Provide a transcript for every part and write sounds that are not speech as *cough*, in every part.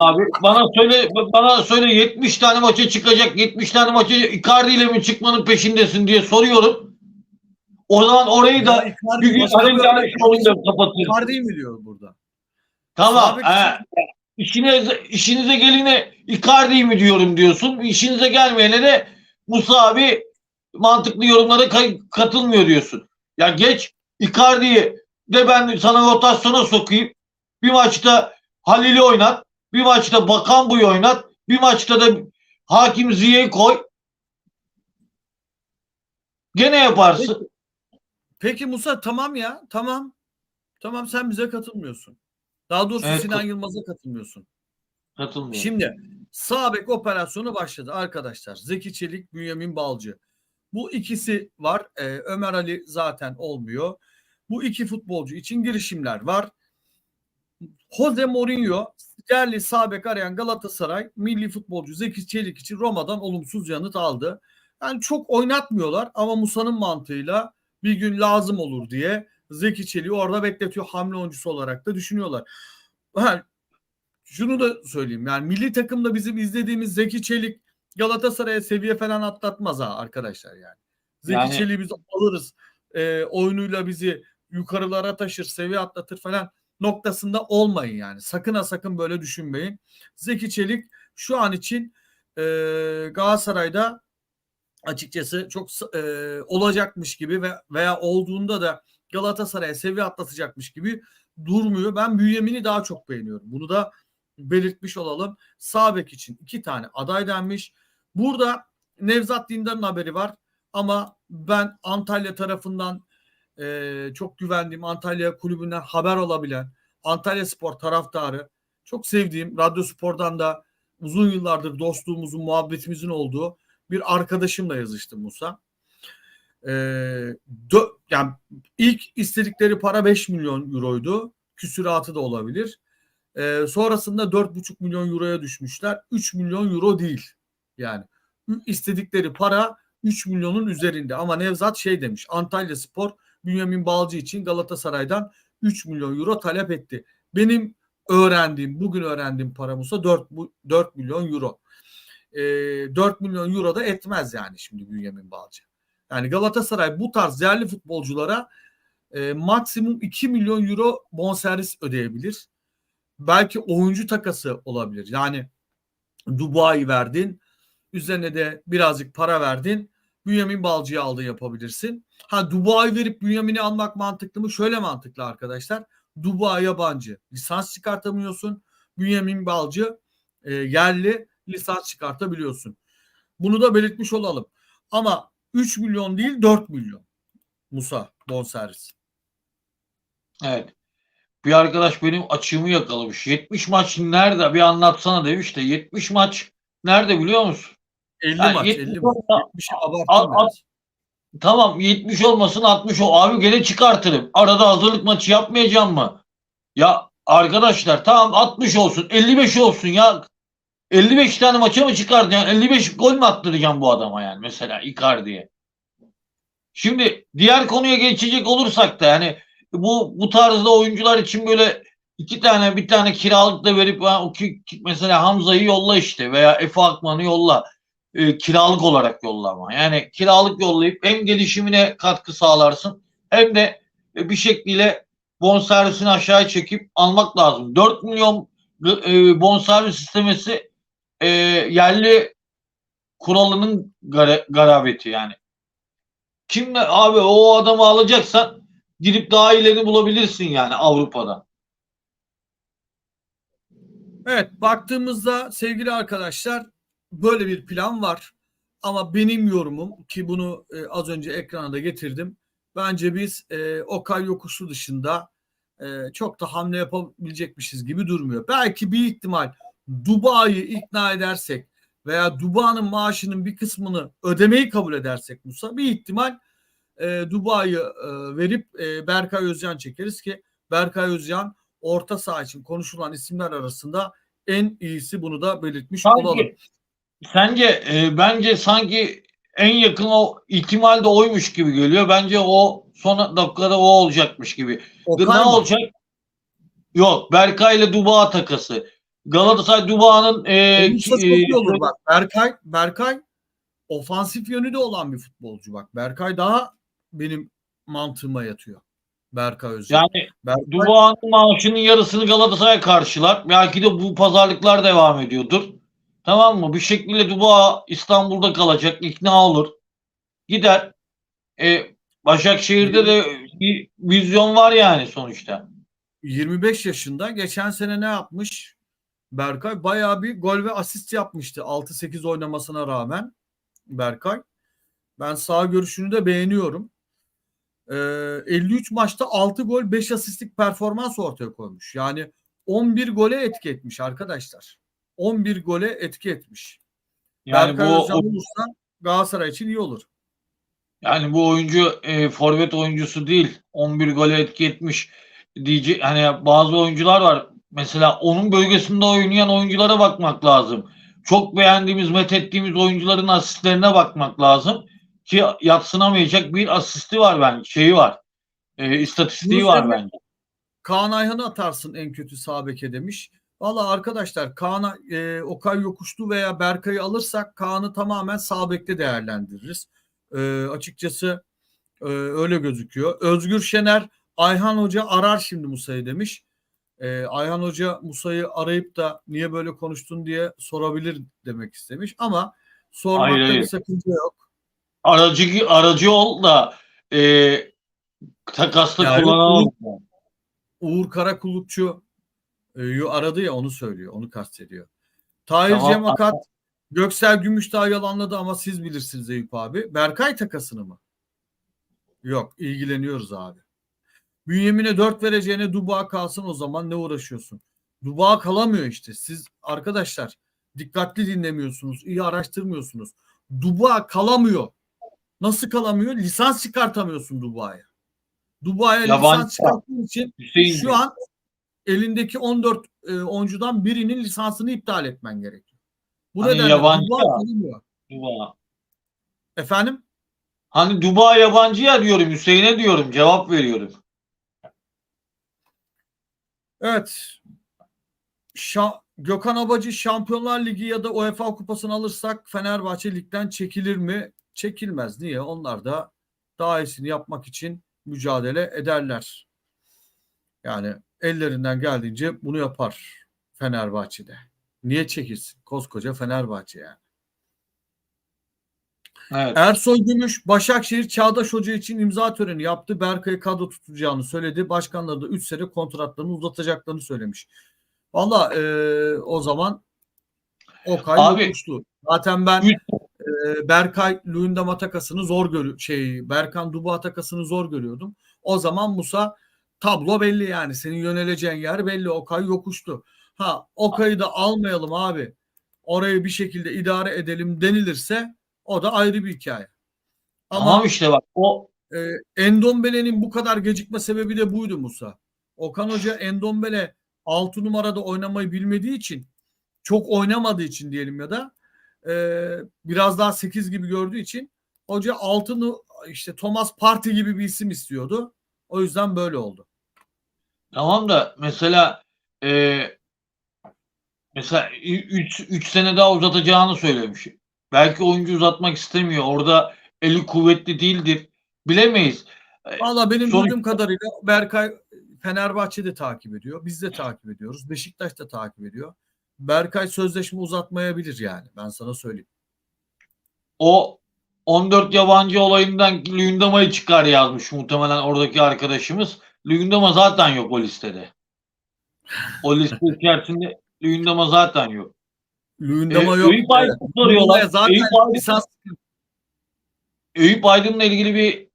Abi bana söyle bana söyle 70 tane maça çıkacak 70 tane maça Icardi ile mi çıkmanın peşindesin diye soruyorum. O zaman orayı da bir gün bir- Dervişoğlu'yla kapatırız. Icardi mi diyor burada? Tamam. Sabit he. İşinize, işinize geline Icardi mi diyorum diyorsun. İşinize gelmeyene de Musa abi mantıklı yorumlara katılmıyor diyorsun. Ya geç Icardi'yi de ben sana rotasyona sokayım. Bir maçta Halil'i oynat. Bir maçta Bakan Bu'yu oynat. Bir maçta da Hakim Ziyech'i koy. Gene yaparsın. Peki Musa tamam ya tamam. Tamam sen bize katılmıyorsun. Daha doğrusu Evet, Sinan Yılmaz'a katılmıyorsun. Katılmıyor. Şimdi sağ bek operasyonu başladı arkadaşlar. Zeki Çelik, Bünyamin Balcı. Bu ikisi var. Ee, Ömer Ali zaten olmuyor. Bu iki futbolcu için girişimler var. Jose Mourinho yerli sağ bek arayan Galatasaray milli futbolcu Zeki Çelik için Roma'dan olumsuz yanıt aldı. Yani çok oynatmıyorlar ama Musa'nın mantığıyla bir gün lazım olur diye Zeki Çelik'i orada bekletiyor hamle oyuncusu olarak da düşünüyorlar. Ha, şunu da söyleyeyim yani milli takımda bizim izlediğimiz Zeki Çelik Galatasaray'a seviye falan atlatmaz ha arkadaşlar yani. Zeki Yani- Çelik'i biz alırız e, oyunuyla bizi yukarılara taşır seviye atlatır falan noktasında olmayın yani. Sakın ha sakın böyle düşünmeyin. Zeki Çelik şu an için e, Galatasaray'da açıkçası çok e, olacakmış gibi ve veya olduğunda da Galatasaray'a seviye atlatacakmış gibi durmuyor. Ben Bünyamin'i daha çok beğeniyorum. Bunu da belirtmiş olalım. Sağ bek için iki tane aday denmiş. Burada Nevzat Dindar'ın haberi var ama ben Antalya tarafından e, çok güvendiğim Antalya kulübünden haber olabilen Antalya Spor taraftarı çok sevdiğim Radyo Spor'dan da uzun yıllardır dostluğumuzun muhabbetimizin olduğu bir arkadaşımla yazıştım Musa. Ee, dö- yani ilk istedikleri para 5 milyon euroydu. Küsuratı da olabilir. Ee, sonrasında 4,5 milyon euroya düşmüşler. 3 milyon euro değil. Yani istedikleri para 3 milyonun üzerinde. Ama Nevzat şey demiş. Antalya Spor Bünyamin Balcı için Galatasaray'dan 3 milyon euro talep etti. Benim öğrendiğim, bugün öğrendiğim paramızsa 4, bu- 4 milyon euro. E, 4 milyon euro da etmez yani şimdi Bünyamin Balcı. Yani Galatasaray bu tarz yerli futbolculara e, maksimum 2 milyon euro bonservis ödeyebilir. Belki oyuncu takası olabilir. Yani Dubai verdin. Üzerine de birazcık para verdin. Bünyamin Balcı'yı aldın yapabilirsin. Ha Dubai verip Bünyamin'i almak mantıklı mı? Şöyle mantıklı arkadaşlar. Dubai yabancı. Lisans çıkartamıyorsun. Bünyamin Balcı e, yerli lisans çıkartabiliyorsun. Bunu da belirtmiş olalım. Ama 3 milyon değil 4 milyon. Musa bonservis. Evet. Bir arkadaş benim açığımı yakalamış. 70 maç nerede? Bir anlatsana demiş de 70 maç nerede biliyor musun? 50 Yani maç 70 50 maç. olsa- 70'i abarttım Al- al- biraz. Tamam 70 olmasın 60 ol. Abi gene çıkartırım. Arada hazırlık maçı yapmayacağım mı? Ya arkadaşlar tamam 60 olsun 55 olsun ya. 55 tane maça mı çıkartacaksın? 55 gol mü attıracağım bu adama yani mesela Icardi'ye? Şimdi diğer konuya geçecek olursak da yani bu bu tarzda oyuncular için böyle iki tane bir tane kiralık da verip o mesela Hamza'yı yolla işte veya Efe Akman'ı yolla E, kiralık olarak yollama. Yani kiralık yollayıp hem gelişimine katkı sağlarsın hem de e, bir şekliyle bonservisini aşağıya çekip almak lazım. 4 milyon e, bonservis istemesi e, yerli kuralının gara- garabeti yani. Kimle abi o adamı alacaksan gidip daha iyilerini bulabilirsin yani Avrupa'da. Evet baktığımızda sevgili arkadaşlar böyle bir plan var. Ama benim yorumum ki bunu e, az önce ekrana da getirdim. Bence biz e, Okay Yokuşu dışında e, çok da hamle yapabilecekmişiz gibi durmuyor. Belki bir ihtimal Dubai'yi ikna edersek veya Dubai'nin maaşının bir kısmını ödemeyi kabul edersek Musa bir ihtimal e, Dubai'yi e, verip e, Berkay Özcan çekeriz ki Berkay Özcan orta saha için konuşulan isimler arasında en iyisi bunu da belirtmiş olalım. Sence e, bence sanki en yakın o ihtimal de oymuş gibi geliyor. Bence o son dakikada o olacakmış gibi. Okay ne mı? olacak? Yok Berkay ile Duba takası. Galatasaray Duba'nın e, e, olur bak. Berkay, Berkay ofansif yönü de olan bir futbolcu bak. Berkay daha benim mantığıma yatıyor. Berkay Özcan. yani Berkay, Duba'nın maaşının yarısını Galatasaray karşılar. Belki de bu pazarlıklar devam ediyordur. Tamam mı? Bir şekilde Duba İstanbul'da kalacak. ikna olur. Gider. E, Başakşehir'de de bir vizyon var yani sonuçta. 25 yaşında geçen sene ne yapmış? Berkay bayağı bir gol ve asist yapmıştı 6-8 oynamasına rağmen Berkay. Ben sağ görüşünü de beğeniyorum. Ee, 53 maçta 6 gol 5 asistlik performans ortaya koymuş. Yani 11 gole etki etmiş arkadaşlar. 11 gole etki etmiş. Yani Berkay bu Özcan olursa Galatasaray için iyi olur. yani bu oyuncu e, forvet oyuncusu değil. 11 gole etki etmiş diyecek hani bazı oyuncular var. Mesela onun bölgesinde oynayan oyunculara bakmak lazım. Çok beğendiğimiz, methettiğimiz oyuncuların asistlerine bakmak lazım ki yatsınamayacak bir asisti var ben şeyi var. E, istatistiği var bence. Kaan Ayhan'ı atarsın en kötü sağ beke demiş. Valla arkadaşlar Kaan'a e, Okay Yokuşlu veya Berkay'ı alırsak Kaan'ı tamamen sağ bekte değerlendiririz. E, açıkçası e, öyle gözüküyor. Özgür Şener Ayhan Hoca arar şimdi Musa'yı demiş. E, Ayhan Hoca Musa'yı arayıp da niye böyle konuştun diye sorabilir demek istemiş. Ama sormakta Hayır, bir sakınca yok. Aracı aracı ol da e, takasla Yani kullanalım. Uğur Karakulukçu e, yu aradı ya onu söylüyor. Onu kastediyor. Tahir Tamam, Cem Akat Göksel Gümüşdağ yalanladı ama siz bilirsiniz Eyüp abi. Berkay takasını mı? Yok ilgileniyoruz abi. Bünyamin'e 4 vereceğine Duba kalsın o zaman ne uğraşıyorsun? Duba kalamıyor işte. Siz arkadaşlar dikkatli dinlemiyorsunuz. iyi araştırmıyorsunuz. Duba kalamıyor. Nasıl kalamıyor? Lisans çıkartamıyorsun. Duba'ya Yabancı. lisans çıkarttığın için Hüseyin şu an elindeki 14 e, oyuncudan birinin lisansını iptal etmen gerekiyor. Bu Hani nedenle yabancı Duba ya. kalamıyor. Duba. Efendim? Hani Duba yabancı ya diyorum Hüseyin'e diyorum cevap veriyorum. Evet. Şa- Gökhan Abacı Şampiyonlar Ligi ya da UEFA Kupası'nı alırsak Fenerbahçe ligden çekilir mi? Çekilmez. Niye? Onlar da daha iyisini yapmak için mücadele ederler. Yani ellerinden geldiğince bunu yapar Fenerbahçe'de. Niye çekilsin? Koskoca Fenerbahçe yani. Evet. Ersoy Gümüş Başakşehir Çağdaş Hoca için imza töreni yaptı. Berkay'ı kadro tutacağını söyledi. Başkanları da 3 sene kontratlarını uzatacaklarını söylemiş. Valla e, o zaman Okay Abi- yokuştu. Zaten ben Üç- e, Berkay Luyendam takasını zor görü şey Berkan Dubu takasını zor görüyordum. O zaman Musa tablo belli yani. Senin yöneleceğin yer belli. Okay yokuştu. Ha Okay'ı da almayalım abi. Orayı bir şekilde idare edelim denilirse o da ayrı bir hikaye. Ama Tamam işte bak o e, Endombele'nin bu kadar gecikme sebebi de buydu Musa. Okan Hoca Endombele 6 numarada oynamayı bilmediği için çok oynamadığı için diyelim ya da e, biraz daha 8 gibi gördüğü için hoca 6'nı işte Thomas Partey gibi bir isim istiyordu. O yüzden böyle oldu. Tamam da mesela e, mesela 3 3 sene daha uzatacağını söylemiş. Belki oyuncu uzatmak istemiyor. Orada eli kuvvetli değildir. Bilemeyiz. Valla benim Sonuç- duyduğum kadarıyla Berkay Fenerbahçe de takip ediyor. Biz de takip ediyoruz. Beşiktaş da takip ediyor. Berkay sözleşme uzatmayabilir yani. Ben sana söyleyeyim. O 14 yabancı olayından Lündama'yı çıkar yazmış muhtemelen oradaki arkadaşımız. Lündama zaten yok o listede. O liste içerisinde Lündama zaten yok. Luyendama Ee, yok. Eyüp Aydın soruyorlar. Zaten Eyüp Aydın- lisans Eyüp Aydın'la ilgili bir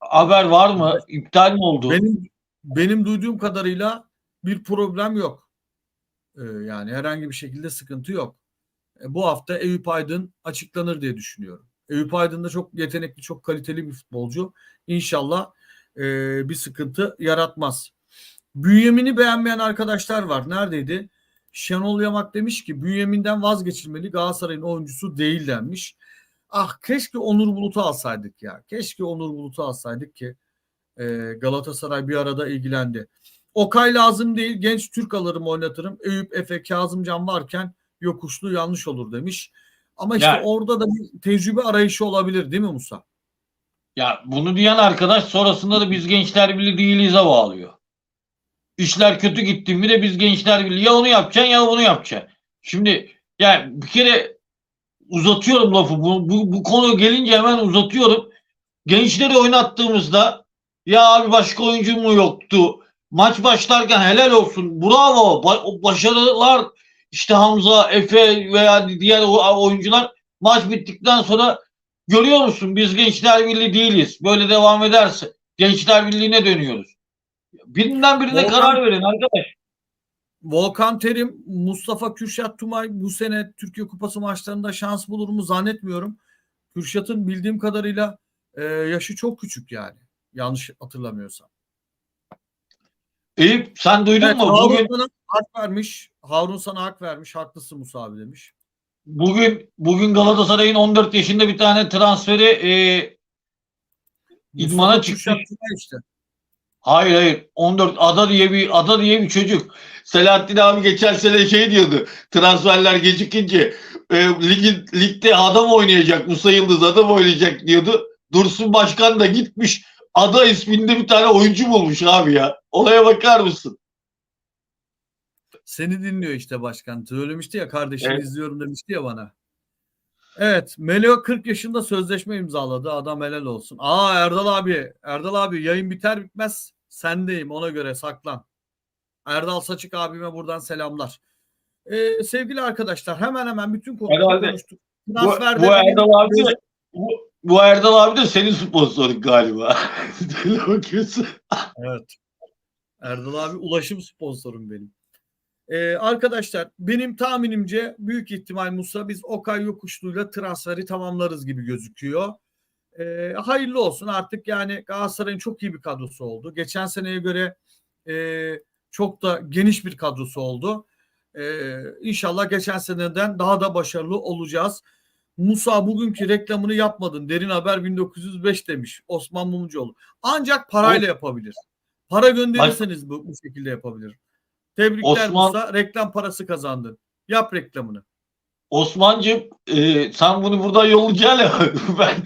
haber var mı? İptal mi oldu? benim benim duyduğum kadarıyla bir problem yok. Ee, yani herhangi bir şekilde sıkıntı yok. E, bu hafta Eyüp Aydın açıklanır diye düşünüyorum. Eyüp Aydın da çok yetenekli, çok kaliteli bir futbolcu. İnşallah e, bir sıkıntı yaratmaz. Bünyamin'i beğenmeyen arkadaşlar var. Neredeydi? Şenol Yamak demiş ki Bünyamin'den vazgeçilmeli Galatasaray'ın oyuncusu değil denmiş. Ah keşke Onur Bulut'u alsaydık ya. Keşke Onur Bulut'u alsaydık ki e, Galatasaray bir arada ilgilendi. Okay lazım değil. Genç Türk alırım oynatırım. Eyüp, Efe, Kazımcan varken yokuşlu yanlış olur demiş. Ama işte Yani- orada da bir tecrübe arayışı olabilir değil mi Musa? Ya bunu diyen arkadaş sonrasında da biz Gençler Birliği değiliz'e bağlıyor. İşler kötü gitti mi de biz Gençler Birliği ya onu yapacaksın ya bunu yapacaksın. Şimdi yani bir kere uzatıyorum lafı. Bu, bu, bu konu gelince hemen uzatıyorum. Gençleri oynattığımızda ya abi başka oyuncu mu yoktu? Maç başlarken helal olsun. Bravo. Başarılar işte Hamza, Efe veya diğer oyuncular maç bittikten sonra görüyor musun biz Gençler Birliği değiliz. Böyle devam ederse Gençler Birliği'ne dönüyoruz. Birinden birine Volkan- karar verin arkadaş. Volkan Terim, Mustafa Kürşat Tumay bu sene Türkiye Kupası maçlarında şans bulur mu zannetmiyorum. Kürşat'ın bildiğim kadarıyla e, yaşı çok küçük yani. Yanlış hatırlamıyorsam. Eyüp sen duydun Evet, mu? Harun Bugün sana hak vermiş. Harun sana hak vermiş. Haklısın Musa abi demiş. Bugün bugün Galatasaray'ın 14 yaşında bir tane transferi e, İdmana Tumay işte. Hayır hayır 14 Ada diye bir Ada diye bir çocuk. Selahattin abi geçen sene şey diyordu. Transferler gecikince e, ligin, ligde adam oynayacak. Musa Yıldız adam oynayacak diyordu. Dursun Başkan da gitmiş. Ada isminde bir tane oyuncu bulmuş abi ya. Olaya bakar mısın? Seni dinliyor işte başkan. Söylemişti ya kardeşim Evet. izliyorum demişti ya bana. Evet. Melo 40 yaşında sözleşme imzaladı. Adam helal olsun. Aa Erdal abi. Erdal abi yayın biter bitmez sendeyim ona göre saklan. Erdal Saçık abime buradan selamlar. Ee, sevgili arkadaşlar hemen hemen bütün konuları konuştuk. Bu, Transferde bu benim- Erdal abi de bu, bu Erdal abi de senin sponsorun galiba. *laughs* Öyle bakıyorsun. Evet. Erdal abi ulaşım sponsorum benim. Ee, arkadaşlar benim tahminimce büyük ihtimal Musa biz Okay Yokuşlu'yla transferi tamamlarız gibi gözüküyor. Ee, hayırlı olsun artık yani Galatasaray'ın çok iyi bir kadrosu oldu. Geçen seneye göre e, çok da geniş bir kadrosu oldu. Ee, inşallah geçen seneden daha da başarılı olacağız. Musa bugünkü reklamını yapmadın. Derin Haber 1905 demiş Osman Mumcuoğlu. Ancak parayla yapabilir. Para gönderirseniz bu, bu şekilde yapabilir. Tebrikler Osman- Musa. Reklam parası kazandın. Yap reklamını. Osman'cığım e, sen bunu buradan yollayacaksın ya *laughs* ben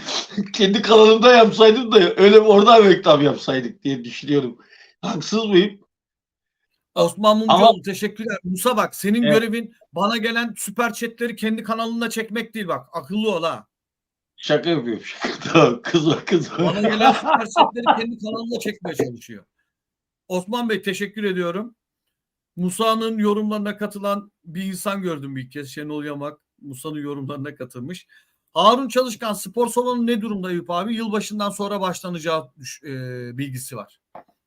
kendi kanalımda yapsaydım da öyle oradan reklam yapsaydık diye düşünüyorum. Haksız mıyım? Osman Mumcuoğlu Ama- teşekkürler. Musa bak senin Evet. görevin bana gelen süper chatleri kendi kanalında çekmek değil bak. Akıllı ol ha. Şaka yapıyorum. Şaka. *laughs* Kızma kızma. Bana gelen süper chatleri kendi kanalında çekmeye çalışıyor. Osman Bey teşekkür ediyorum. Musa'nın yorumlarına katılan bir insan gördüm bir kez. Şenol Yamak Musa'nın yorumlarına katılmış. Harun Çalışkan spor salonu ne durumda Eyüp abi? Yılbaşından sonra başlanacağı e, bilgisi var.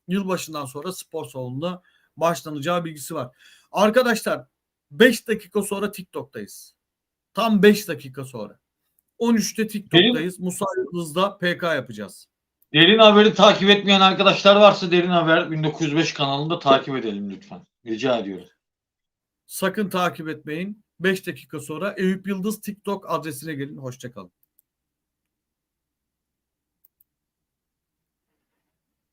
Yılbaşından sonra spor salonuna başlanacağı bilgisi var. Arkadaşlar 5 dakika sonra TikTok'tayız. Tam 5 dakika sonra. 13'te TikTok'tayız. Musa Yıldız'da PK yapacağız. Derin Haber'i takip etmeyen arkadaşlar varsa Derin Haber 1905 kanalında takip edelim lütfen. Rica ediyorum. Sakın takip etmeyin. 5 dakika sonra Eyüp Yıldız TikTok adresine gelin. Hoşçakalın.